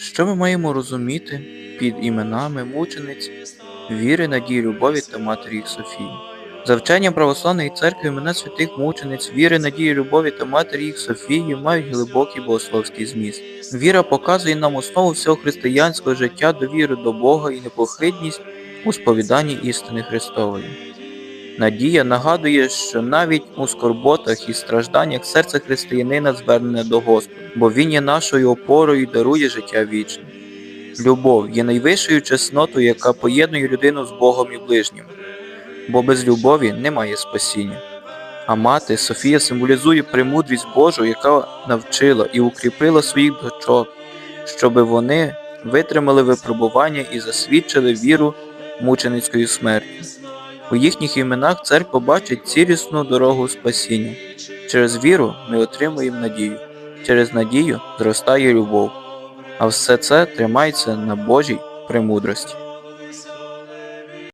Що ми маємо розуміти під іменами мучениць віри, надії, любові та матері їх Софії? За вченням православної церкви імена святих мучениць, віри, надії, любові та матері їх Софії мають глибокий богословський зміст. Віра показує нам основу всього християнського життя, довіру до Бога і непохитність у сповіданні істини Христової. Надія нагадує, що навіть у скорботах і стражданнях серце християнина звернене до Господа, бо Він є нашою опорою і дарує життя вічне. Любов є найвищою чеснотою, яка поєднує людину з Богом і ближнім, бо без любові немає спасіння. А мати Софія символізує премудрість Божу, яка навчила і укріпила своїх дочок, щоби вони витримали випробування і засвідчили віру мученицької смерті. У їхніх іменах церква бачить цілісну дорогу спасіння. Через віру ми отримуємо надію, через надію зростає любов, а все це тримається на Божій премудрості.